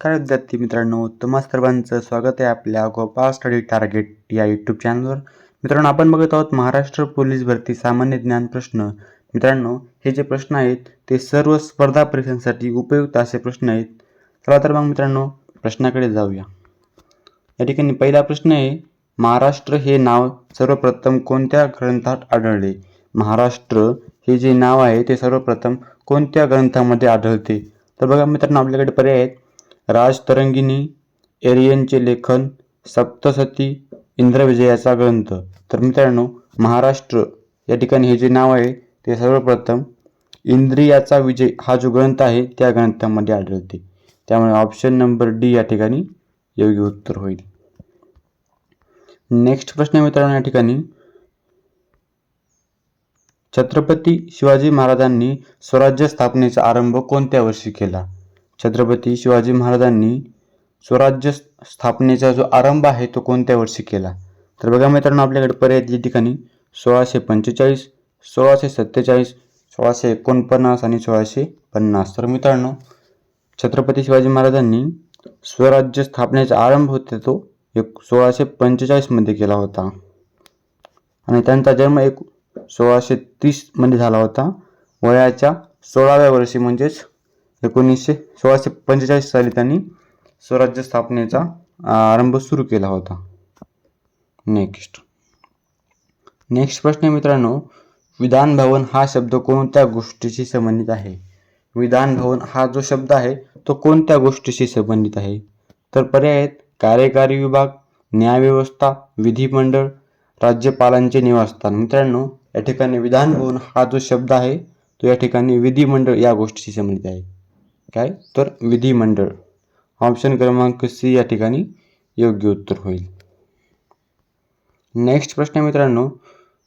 नमस्कार विद्यार्थी मित्रांनो तुम्हा सर्वांचं स्वागत आहे आपल्या गोपाळ स्टडी टार्गेट या यूट्यूब चॅनलवर मित्रांनो आपण बघत आहोत महाराष्ट्र पोलीस भरती सामान्य ज्ञान प्रश्न. मित्रांनो हे जे प्रश्न आहेत ते सर्व स्पर्धा परीक्षांसाठी उपयुक्त असे प्रश्न आहेत. चला तर मग मित्रांनो प्रश्नाकडे जाऊया. या ठिकाणी पहिला प्रश्न आहे महाराष्ट्र हे नाव सर्वप्रथम कोणत्या ग्रंथात आढळले? महाराष्ट्र हे जे नाव आहे ते सर्वप्रथम कोणत्या ग्रंथामध्ये आढळते? तर बघा मित्रांनो आपल्याकडे पर्याय आहेत. राजतरंगिणी एरियनचे लेखन सप्तसती इंद्रविजयाचा ग्रंथ. तर मित्रांनो महाराष्ट्र या ठिकाणी हे जे नाव आहे ते सर्वप्रथम इंद्रियाचा विजय हा जो ग्रंथ आहे त्या ग्रंथामध्ये आढळते. त्यामुळे ऑप्शन नंबर डी या ठिकाणी योग्य उत्तर होईल. नेक्स्ट प्रश्न मित्रांनो या ठिकाणी छत्रपती शिवाजी महाराजांनी स्वराज्य स्थापनेचा आरंभ कोणत्या वर्षी केला? छत्रपती शिवाजी महाराजांनी स्वराज्य स्थापनेचा जो आरंभ आहे तो कोणत्या वर्षी केला? तर बघा मित्रांनो आपल्याकडे पर्याय या ठिकाणी. सोळाशे पंचेचाळीस सोळाशे सत्तेचाळीस सोळाशे एकोणपन्नास आणि सोळाशे पन्नास. तर मित्रांनो छत्रपती शिवाजी महाराजांनी स्वराज्य स्थापनेचा आरंभ होते तो एक सोळाशे पंचेचाळीसमध्ये केला होता. आणि त्यांचा जन्म एक सोळाशे तीसमध्ये झाला होता. वयाच्या सोळाव्या वर्षी म्हणजेच एकोणीसशे सोळाशे पंचेचाळीस साली त्यांनी स्वराज्य स्थापनेचा आरंभ सुरू केला होता. नेक्स्ट नेक्स्ट प्रश्न मित्रांनो विधान भवन हा शब्द कोणत्या गोष्टीशी संबंधित आहे? विधान भवन हा जो शब्द आहे तो कोणत्या गोष्टीशी संबंधित आहे? तर पर्याय आहेत कार्यकारी विभाग न्यायव्यवस्था विधिमंडळ राज्यपालांचे निवासस्थान. मित्रांनो या ठिकाणी विधान भवन हा जो शब्द आहे तो या ठिकाणी विधिमंडळ या गोष्टीशी संबंधित आहे. काय? तर विधिमंडळ. ऑप्शन क्रमांक सी या ठिकाणी योग्य उत्तर होईल. नेक्स्ट प्रश्न आहे मित्रांनो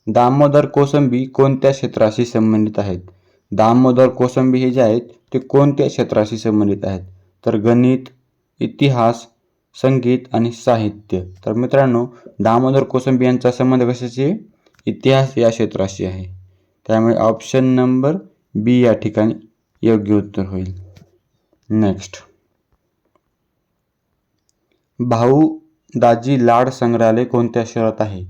दामोदर कोसंबी कोणत्या क्षेत्राशी संबंधित आहेत? दामोदर कोसंबी हे जे आहेत ते कोणत्या क्षेत्राशी संबंधित आहेत? तर गणित इतिहास संगीत आणि साहित्य. तर मित्रांनो दामोदर कोसंबी यांचा संबंध कशाशी इतिहास या क्षेत्राशी आहे. त्यामुळे ऑप्शन नंबर बी या ठिकाणी योग्य उत्तर होईल. नेक्स्ट भाऊ दाजी लाड संग्रहालय कोणत्या शहरात आहे?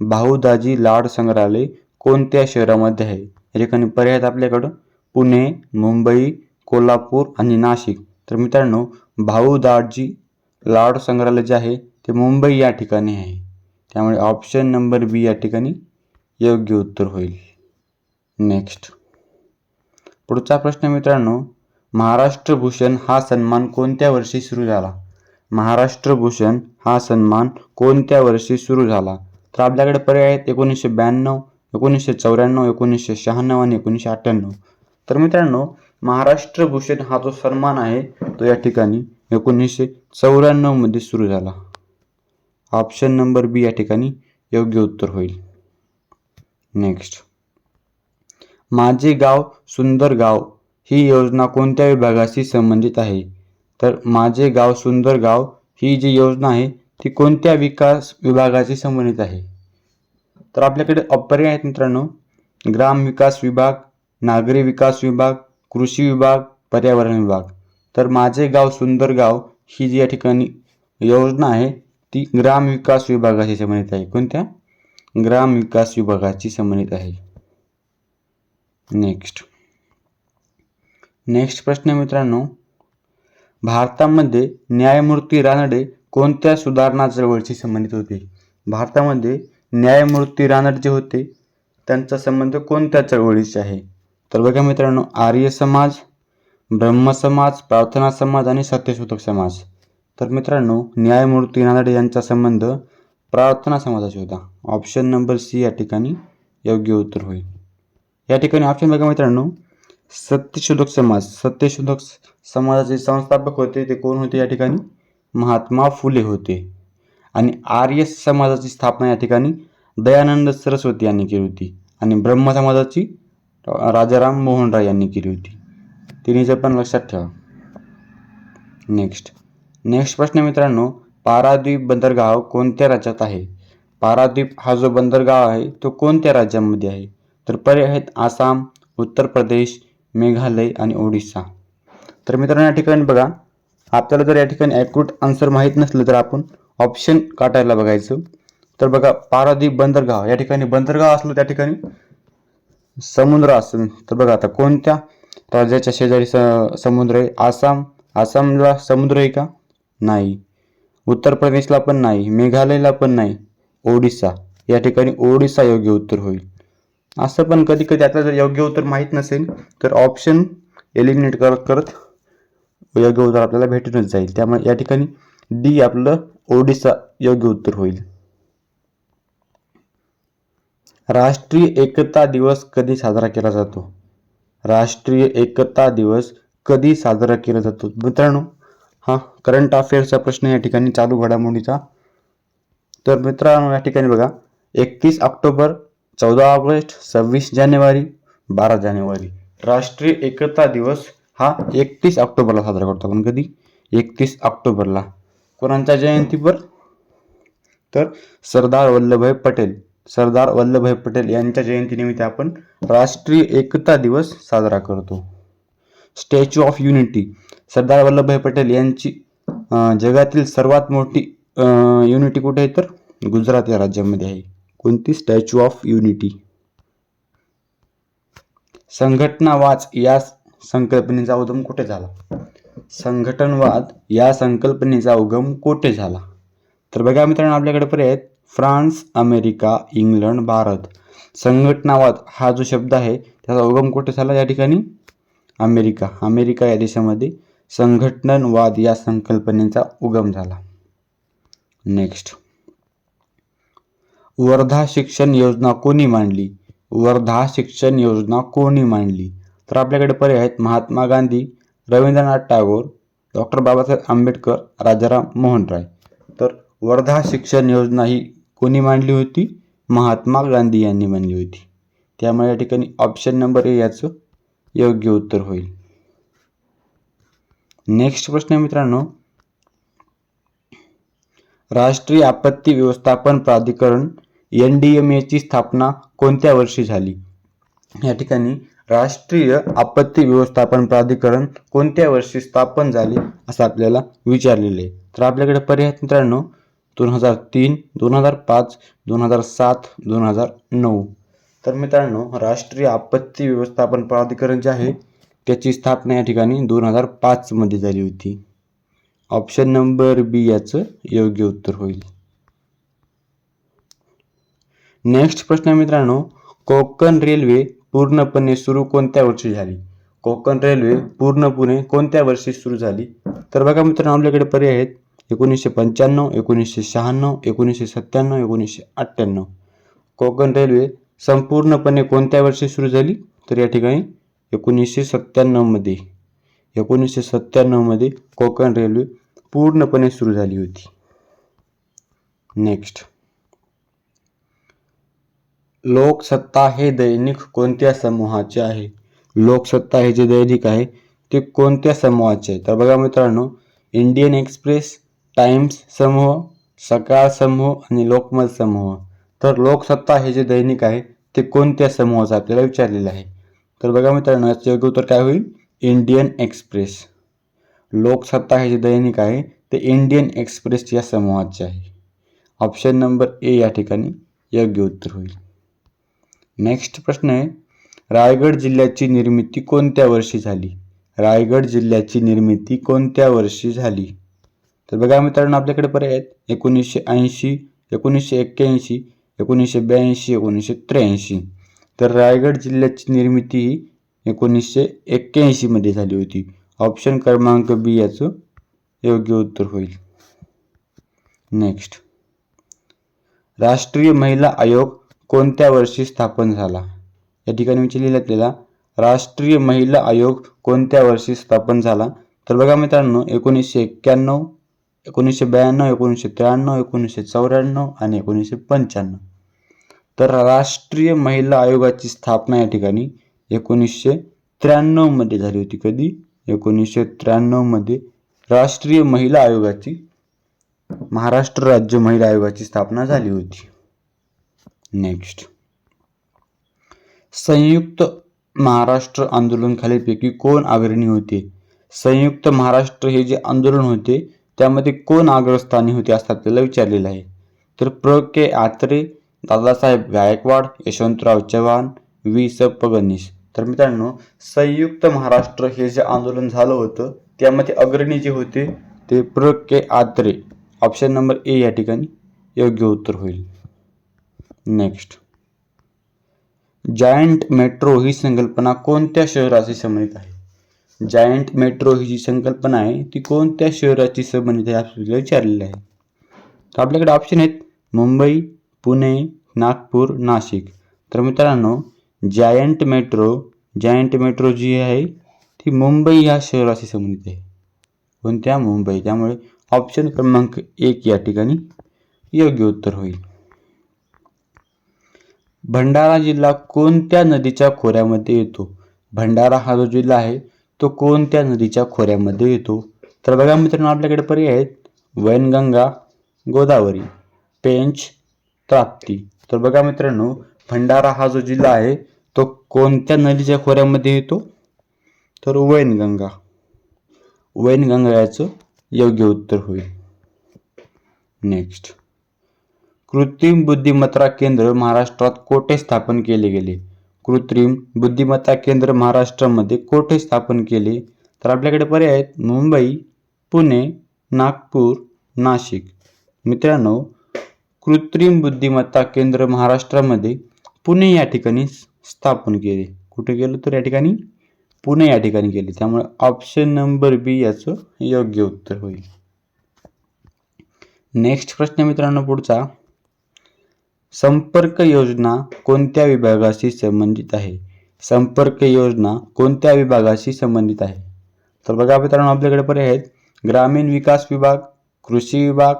भाऊ दाजी लाड संग्रहालय कोणत्या शहरामध्ये आहे? या ठिकाणी पर्याय आहेत आपल्याकडं. पुणे मुंबई कोल्हापूर आणि नाशिक. तर मित्रांनो भाऊ दाजी लाड संग्रहालय जे आहे ते मुंबई या ठिकाणी आहे. त्यामुळे ऑप्शन नंबर बी या ठिकाणी योग्य उत्तर होईल. नेक्स्ट पुढचा प्रश्न मित्रांनो महाराष्ट्र भूषण हा सन्मान कोणत्या वर्षी सुरू झाला? महाराष्ट्र भूषण हा सन्मान कोणत्या वर्षी सुरू झाला? तर आपल्याकडे पर्याय आहेत एकोणीसशे ब्याण्णव एकोणीसशे चौऱ्याण्णव एकोणीसशे शहाण्णव आणि एकोणीसशे अठ्ठ्याण्णव. तर मित्रांनो महाराष्ट्र भूषण हा जो सन्मान आहे तो या ठिकाणी एकोणीसशे चौऱ्याण्णवमध्ये सुरू झाला. ऑप्शन नंबर बी या ठिकाणी योग्य उत्तर होईल. नेक्स्ट माझे गाव सुंदर गाव ही योजना कोणत्या विभागाशी संबंधित आहे. तर माझे गाव सुंदर गाव ही जी योजना आहे ती कोणत्या विकास विभागाशी संबंधित आहे? तर आपल्याकडे पर्याय आहेत मित्रांनो. ग्राम विकास विभाग नागरी विकास विभाग कृषी विभाग पर्यावरण विभाग. तर माझे गाव सुंदर गाव ही जी या ठिकाणी योजना आहे ती ग्राम विकास विभागाशी संबंधित आहे. कोणत्या? ग्राम विकास विभागाची संबंधित आहे. नेक्स्ट. नेक्स्ट प्रश्न आहे मित्रांनो. भारतामध्ये न्यायमूर्ती रानडे कोणत्या सुधारणा चळवळीशी संबंधित होते? भारतामध्ये न्यायमूर्ती रानडे जे होते. त्यांचा संबंध कोणत्या चळवळीशी आहे? तर बघा मित्रांनो आर्य समाज ब्रह्मसमाज प्रार्थना समाज आणि सत्यशोधक समाज. तर मित्रांनो न्यायमूर्ती रानडे यांचा संबंध प्रार्थना समाजाशी होता. ऑप्शन नंबर सी या ठिकाणी योग्य उत्तर होईल. या ठिकाणी ऑप्शन बघा मित्रांनो. सत्यशोधक समाज. सत्यशोधक समाजाचे संस्थापक होते ते कोण होते या ठिकाणी? महात्मा फुले होते. आणि आर्य समाजाची स्थापना या ठिकाणी दयानंद सरस्वती यांनी केली होती. आणि ब्रह्म समाजाची राजाराम मोहन राय यांनी केली होती. तिन्हीचं पण लक्षात ठेवा. नेक्स्ट नेक्स्ट प्रश्न मित्रांनो पाराद्वीप बंदरगाव कोणत्या राज्यात आहे? पाराद्वीप हा जो बंदरगाव आहे तो कोणत्या राज्यामध्ये आहे? तर पर्याय आहेत आसाम उत्तर प्रदेश मेघालय आणि ओडिसा. तर मित्रांनो या ठिकाणी बघा आपल्याला जर या ठिकाणी ॲक्युरेट आन्सर माहीत नसलं तर आपण ऑप्शन काटायला बघायचं. तर बघा पारादीप बंदरगाव या ठिकाणी बंदरगाव असलं त्या ठिकाणी समुद्र असेल. तर बघा आता कोणत्या राज्याच्या शेजारी स समुद्र आहे? आसाम. आसामला समुद्र आहे का? नाही. उत्तर प्रदेशला पण नाही. मेघालयला पण नाही. ओडिसा. या ठिकाणी ओडिसा योग्य उत्तर होईल. असं पण कधी कधी आता जर योग्य उत्तर माहीत नसेल तर ऑप्शन एलिमिनेट करत करत योग्य उत्तर आपल्याला भेटूनच जाईल. त्यामुळे या ठिकाणी डी आपलं ओडिसा योग्य उत्तर होईल. राष्ट्रीय एकता दिवस कधी साजरा केला जातो? राष्ट्रीय एकता दिवस कधी साजरा केला जातो? मित्रांनो हा करंट अफेअर्सचा प्रश्न या ठिकाणी चालू घडामोडीचा. तर मित्रांनो या ठिकाणी बघा एकतीस ऑक्टोबर चौदा ऑगस्ट सव्वीस जानेवारी बारा जानेवारी. राष्ट्रीय एकता दिवस हा एकतीस ऑक्टोबरला साजरा करतो आपण कधी? एकतीस ऑक्टोबरला. कोणाच्या जयंतीवर? तर सरदार वल्लभभाई पटेल. सरदार वल्लभभाई पटेल यांच्या जयंतीनिमित्त आपण राष्ट्रीय एकता दिवस साजरा करतो. Statue of Unity Sardar Vallabhbhai Patel यांची जगातील सर्वात मोठी युनिटी कुठे आहे तर? गुजरात या राज्यामध्ये आहे. कोणती स्टॅच्यू ऑफ युनिटी? संघटनावाद या संकल्पनेचा उगम कुठे झाला? संघटनवाद या संकल्पनेचा उगम कुठे झाला? तर बघा मित्रांनो आपल्याकडे पर्याय आहेत. France America England Bharat. संघटनावाद हा जो शब्द आहे त्याचा उगम कुठे झाला या ठिकाणी? अमेरिका. अमेरिका या देशामध्ये संघटनवाद या संकल्पनेचा उगम झाला. नेक्स्ट वर्धा शिक्षण योजना कोणी मांडली? वर्धा शिक्षण योजना कोणी मांडली? तर आपल्याकडे पर्याय आहेत महात्मा गांधी रवींद्रनाथ टागोर डॉक्टर बाबासाहेब आंबेडकर राजाराम मोहन राय तर वर्धा शिक्षण योजना ही कोणी मांडली होती? महात्मा गांधी यांनी मांडली होती. त्यामुळे या ठिकाणी ऑप्शन नंबर ए याचं योग्य उत्तर होईल. नेक्स्ट प्रश्न आहे मित्रांनो. राष्ट्रीय आपत्ती व्यवस्थापन प्राधिकरण एन डी एम एची स्थापना कोणत्या वर्षी झाली? या ठिकाणी राष्ट्रीय आपत्ती व्यवस्थापन प्राधिकरण कोणत्या वर्षी स्थापन झाले असं आपल्याला विचारलेलं आहे. तर आपल्याकडे पर्याय मित्रांनो दोन हजार तीन दोन हजार पाच दोन हजार सात दोन हजार नऊ. तर मित्रांनो राष्ट्रीय आपत्ती व्यवस्थापन प्राधिकरण जे आहे त्याची स्थापना या ठिकाणी दोन हजार पाचमध्ये झाली होती. ऑप्शन नंबर बी याचं योग्य उत्तर होईल. नेक्स्ट प्रश्न मित्रांनो कोकण रेल्वे पूर्णपणे सुरू कोणत्या वर्षी झाली? कोकण रेल्वे पूर्णपणे कोणत्या वर्षी सुरू झाली? तर बघा मित्रांनो आपल्याकडे पर्याय आहेत. एकोणीसशे पंच्याण्णव एकोणीसशे शहाण्णव एकोणीसशे सत्त्याण्णव एकोणीसशे अठ्ठ्याण्णव. कोकण रेल्वे संपूर्णपणे कोणत्या वर्षी सुरू झाली? तर या ठिकाणी एकोणीसशे सत्त्याण्णवमध्ये एकोणीसशे सत्त्याण्णवमध्ये कोकण रेल्वे पूर्णपणे सुरू झाली होती. नेक्स्ट लोकसत्ता हे दैनिक कोणत्या समूहाचे आहे? लोकसत्ता हे जे दैनिक आहे ते कोणत्या समूहाचे आहे? तर बघा मित्रांनो इंडियन एक्सप्रेस टाइम्स समूह सकाळ समूह आणि लोकमत समूह. तर लोकसत्ता हे जे दैनिक आहे ते कोणत्या समूहाचं आपल्याला विचारलेलं आहे? तर बघा मित्रांनो याचं योग्य उत्तर काय होईल? Indian express. लोकसत्ता हे जे दैनिक आहे ते इंडियन एक्सप्रेस या समूहाचे आहे. ऑप्शन नंबर ए या ठिकाणी योग्य उत्तर होईल. नेक्स्ट प्रश्न आहे रायगड जिल्ह्याची निर्मिती कोणत्या वर्षी झाली? रायगड जिल्ह्याची निर्मिती कोणत्या वर्षी झाली? तर बघा मित्रांनो आपल्याकडे पर्याय आहेत. एकोणीसशे ऐंशी एकोणीसशे एक्क्याऐंशी एकोणीसशे ब्याऐंशी एकोणीसशे त्र्याऐंशी. तर रायगड जिल्ह्याची निर्मिती ही एकोणीसशे एक्क्याऐंशीमध्ये झाली होती. ऑप्शन क्रमांक बी याचं योग्य उत्तर होईल. नेक्स्ट राष्ट्रीय महिला आयोग कोणत्या वर्षी स्थापन झाला? या ठिकाणी विचारलेलं आपल्याला राष्ट्रीय महिला आयोग कोणत्या वर्षी स्थापन झाला? तर बघा मित्रांनो एकोणीसशे एक्क्याण्णव एकोणीसशे ब्याण्णव एकोणीसशे त्र्याण्णव एकोणीसशे चौऱ्याण्णव आणि एकोणीसशे पंच्याण्णव. तर राष्ट्रीय महिला आयोगाची स्थापना या ठिकाणी एकोणीसशे त्र्याण्णवमध्ये झाली होती कधी? एकोणीसशे त्र्याण्णवमध्ये राष्ट्रीय महिला आयोगाची महाराष्ट्र राज्य महिला आयोगाची स्थापना झाली होती. नेक्स्ट संयुक्त महाराष्ट्र आंदोलन खालीपैकी कोण अग्रणी होते? संयुक्त महाराष्ट्र हे जे आंदोलन होते त्यामध्ये कोण अग्रस्थानी होते असं आपल्याला विचारलेलं आहे. तर प्र. के. आत्रे दादासाहेब गायकवाड यशवंतराव चव्हाण वी स. पगनीश तर मित्रांनो संयुक्त महाराष्ट्र हे जे आंदोलन झालं होतं त्यामध्ये अग्रणी जे होते ते Pra. Ke. Atre. Option number A या ठिकाणी योग्य उत्तर होईल. नेक्स्ट जायंट मेट्रो ही संकल्पना कोणत्या शहराशी संबंधित आहे? जायंट मेट्रो ही जी संकल्पना आहे ती कोणत्या शहराची संबंधित आहे आपल्याला विचारलेलं आहे. तर आपल्याकडे ऑप्शन आहेत मुंबई पुणे नागपूर नाशिक. तर मित्रांनो जायंट मेट्रो जायंट मेट्रो जी आहे ती मुंबई या शहराशी संबंधित आहे. कोणत्या? मुंबई. त्यामुळे ऑप्शन क्रमांक एक या ठिकाणी योग्य उत्तर होईल. भंडारा जिल्हा कोणत्या नदीच्या खोऱ्यामध्ये येतो? भंडारा हा जो जिल्हा आहे तो कोणत्या नदीच्या खोऱ्यामध्ये येतो? तर बघा मित्रांनो आपल्याकडे पर्याय आहेत. वैनगंगा गोदावरी पेंच ताप्ती. तर बघा मित्रांनो भंडारा हा जो जिल्हा आहे तो कोणत्या नदीच्या खोऱ्यामध्ये येतो? तर वैनगंगा. वैनगंगा याचं योग्य उत्तर होईल. नेक्स्ट कृत्रिम बुद्धिमत्ता केंद्र महाराष्ट्रात कोठे स्थापन केले गेले? कृत्रिम बुद्धिमत्ता केंद्र महाराष्ट्रामध्ये कोठे स्थापन केले? तर आपल्याकडे पर्याय आहेत. मुंबई पुणे नागपूर नाशिक. मित्रांनो कृत्रिम बुद्धिमत्ता केंद्र महाराष्ट्रामध्ये पुणे या ठिकाणी स्थापन केले. कुठे गेलो तर या ठिकाणी? पुणे या ठिकाणी केले त्यामुळे ऑप्शन नंबर बी याचं योग्य उत्तर होईल. नेक्स्ट प्रश्न मित्रांनो पुढचा. संपर्क योजना कोणत्या विभागाशी संबंधित आहे? संपर्क योजना कोणत्या विभागाशी संबंधित आहे? तर बघा मित्रांनो आपल्याकडे पर्याय आहेत. ग्रामीण विकास विभाग कृषी विभाग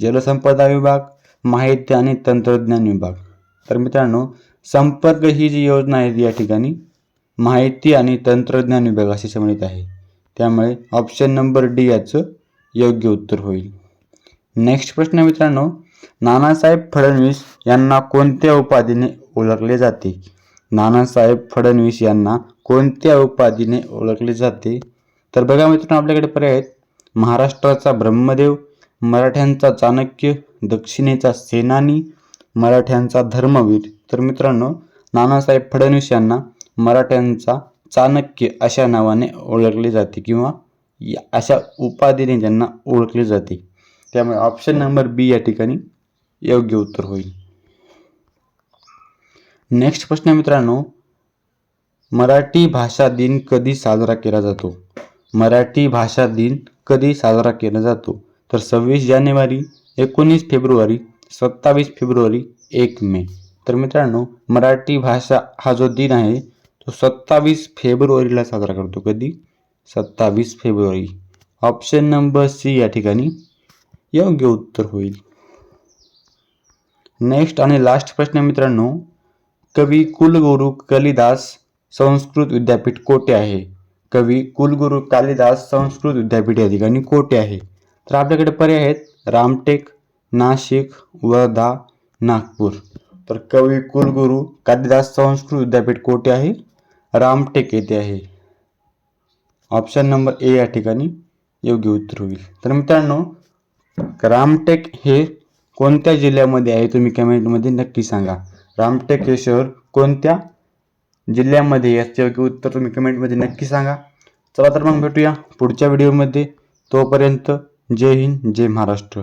जलसंपदा विभाग माहिती आणि तंत्रज्ञान विभाग. तर मित्रांनो संपर्क ही जी योजना आहे या ठिकाणी माहिती आणि तंत्रज्ञान विभागाशी संबंधित आहे. त्यामुळे ऑप्शन नंबर डी याचं योग्य उत्तर होईल. नेक्स्ट प्रश्न मित्रांनो नानासाहेब फडणवीस यांना कोणत्या उपाधीने ओळखले जाते? नानासाहेब फडणवीस यांना कोणत्या उपाधीने ओळखले जाते? तर बघा मित्रांनो आपल्याकडे पर्याय आहेत. महाराष्ट्राचा ब्रह्मदेव मराठ्यांचा चाणक्य दक्षिणेचा सेनानी मराठ्यांचा धर्मवीर. तर मित्रांनो नानासाहेब फडणवीस यांना मराठ्यांचा चाणक्य अशा नावाने ओळखले जाते किंवा या- अशा उपाधीने त्यांना ओळखले जाते. त्यामुळे ऑप्शन नंबर बी या ठिकाणी योग्य उत्तर होईल. नेक्स्ट प्रश्न मित्रांनो. मराठी भाषा दिन कधी साजरा केला जातो? मराठी भाषा दिन कधी साजरा केला जातो? तर सव्वीस जानेवारी एकोणीस फेब्रुवारी सत्तावीस फेब्रुवारी एक मे. तर मित्रांनो मराठी भाषा हा जो दिन आहे तो सत्तावीस फेब्रुवारीला साजरा करतो. कधी? सत्तावीस फेब्रुवारी. ऑप्शन नंबर सी या ठिकाणी योग्य उत्तर होईल. नेक्स्ट आणि लास्ट प्रश्न मित्रांनो. कवी कुलगुरू कालिदास संस्कृत विद्यापीठ कोठे आहे. कवी कुलगुरू कालिदास संस्कृत विद्यापीठ या ठिकाणी कोठे आहे. तर आपल्याकडे पर्याय आहेत. रामटेक नाशिक वर्धा नागपूर. तर कवी कुलगुरू कालिदास संस्कृत विद्यापीठ कोठे आहे. रामटेक येथे आहे. ऑप्शन नंबर ए या ठिकाणी योग्य उत्तर होईल. तर मित्रांनो रामटेक हे कोणत्या जिल्ह्यामध्ये आहे तुम्ही कमेंटमध्ये नक्की सांगा. रामटेक हे शहर कोणत्या जिल्ह्यामध्ये याचे योग्य उत्तर तुम्ही कमेंटमध्ये नक्की सांगा. चला तर मग भेटूया पुढच्या व्हिडिओमध्ये तोपर्यंत जय हिंद जय महाराष्ट्र.